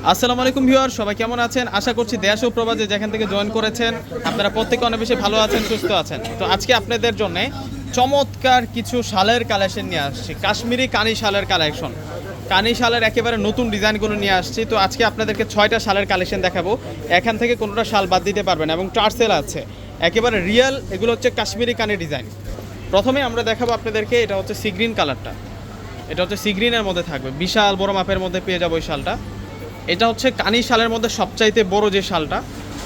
আসসালামু আলাইকুম ভিউয়ার, সবাই কেমন আছেন? আশা করছি দেশ ও প্রবাদে যেখান থেকে জয়েন করেছেন, আপনারা প্রত্যেকে অনেক বেশি ভালো আছেন, সুস্থ আছেন। তো আজকে আপনাদের জন্য চমৎকার কিছু শালের কালেকশন নিয়ে আসছি, কাশ্মীরি কানি শালের কালেকশন। কানি শালের একেবারে নতুন ডিজাইনগুলো নিয়ে আসছি, তো আজকে আপনাদেরকে ছয়টা শালের কালেকশন দেখাবো। এখান থেকে কোনোটা শাল বাদ দিতে পারবেন এবং টার্সেল আছে। একেবারে রিয়েল, এগুলো হচ্ছে কাশ্মীরি কানি ডিজাইন। প্রথমে আমরা দেখাবো আপনাদেরকে, এটা হচ্ছে সি গ্রিন কালারটা। এটা হচ্ছে সি গ্রিনের মধ্যে থাকবে, বিশাল বড় মাপের মধ্যে পেয়ে যাব ওই শালটা। এটা হচ্ছে কানি শালের মধ্যে সবচাইতে বড় যে শালটা।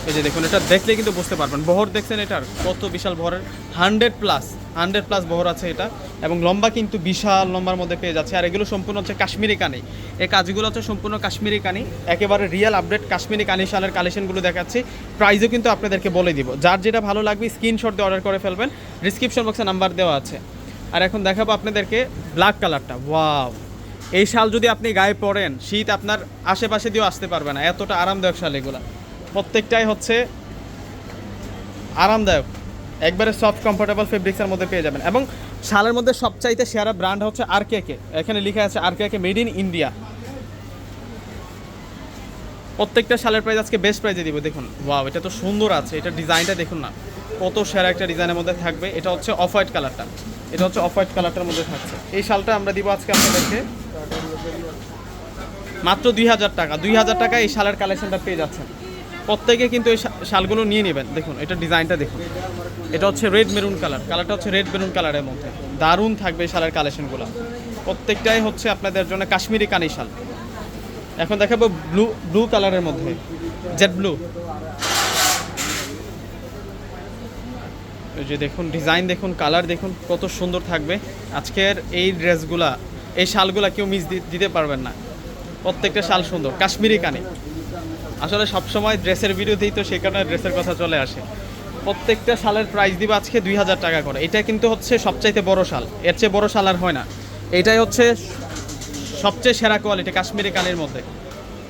এই যে দেখুন, এটা দেখলে কিন্তু বুঝতে পারবেন। বহর দেখছেন এটার কত বিশাল বহরের। হান্ড্রেড প্লাস হান্ড্রেড প্লাস বহর আছে এটা। এবং লম্বা কিন্তু বিশাল লম্বার মধ্যে পেয়ে যাচ্ছে। আর এগুলো সম্পূর্ণ হচ্ছে কাশ্মীরি কানি। এই কাজগুলো হচ্ছে সম্পূর্ণ কাশ্মীরি কানি। একেবারে রিয়েল আপডেট কাশ্মীরি কানি শালের কালেকশনগুলো দেখাচ্ছি। প্রাইসও কিন্তু আপনাদেরকে বলে দিব। যার যেটা ভালো লাগবে স্ক্রিনশট দিয়ে অর্ডার করে ফেলবেন। ডিসক্রিপশন বক্সে নাম্বার দেওয়া আছে। আর এখন দেখাবো আপনাদেরকে ব্ল্যাক কালারটা ওয়াও এই শাল যদি আপনি গায়ে পরেন, শীত আপনার আশেপাশে দিয়েও আসতে পারবে না। এতটা আরামদায়ক শাল এগুলা। প্রত্যেকটাই হচ্ছে আরামদায়ক। একবারে সফট কমফোর্টেবল ফেব্রিক্সের মধ্যে পেয়ে যাবেন। এবং শালের মধ্যে সবচাইতে সেরা ব্র্যান্ড হচ্ছে আর কে এখানে লেখা আছে আর কে মেড ইন ইন্ডিয়া প্রত্যেকটা শালের প্রাইস আজকে বেস্ট প্রাইজে দিব, দেখুন। ওয়াও এটা তো সুন্দর আছে। এটা ডিজাইনটা দেখুন না। কত সেরা একটা ডিজাইনের মধ্যে থাকবে। এটা হচ্ছে অফ হোয়াইট কালারটা এটা হচ্ছে অফ হোয়াইট কালারটার মধ্যে থাকছে। এই শালটা আমরা দিব আজকে আপনাদেরকে মাত্র দুই হাজার টাকা। দুই হাজার টাকা এই শালের কালেকশনটা পেয়ে যাচ্ছেন। প্রত্যেকে কিন্তু এই শালগুলো নিয়ে নেবেন। দেখুন, এটা ডিজাইনটা দেখুন। এটা হচ্ছে রেড মেরুন কালার কালারটা হচ্ছে রেড মেরুন কালারের মধ্যে। দারুণ থাকবে এই শালের কালেকশনগুলো প্রত্যেকটাই হচ্ছে আপনাদের জন্য কাশ্মীরি কানি শাল। এখন দেখাবো ব্লু ব্লু কালারের মধ্যে। জেড ব্লু যে দেখুন ডিজাইন দেখুন কালার দেখুন, কত সুন্দর থাকবে। আজকের এই ড্রেসগুলা এই শালগুলা কেউ মিস দিতে পারবেন না। প্রত্যেকটা শাল সুন্দর, কাশ্মীরি কানে। আসলে সবসময় ড্রেসের ভিডিওতেই তো সেই কারণে ড্রেসের কথা চলে আসে। প্রত্যেকটা শালের প্রাইস দিব আজকে দুই হাজার টাকা করে। এটা কিন্তু হচ্ছে সবচাইতে বড় শাল। এর চেয়ে বড় শাল আর হয় না। এটাই হচ্ছে সবচেয়ে সেরা কোয়ালিটি কাশ্মীরি কানের মধ্যে।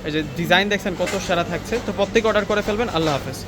এই যে ডিজাইন দেখছেন, কত সেরা থাকছে। তো প্রত্যেকে অর্ডার করে ফেলবেন। আল্লাহ হাফেজ।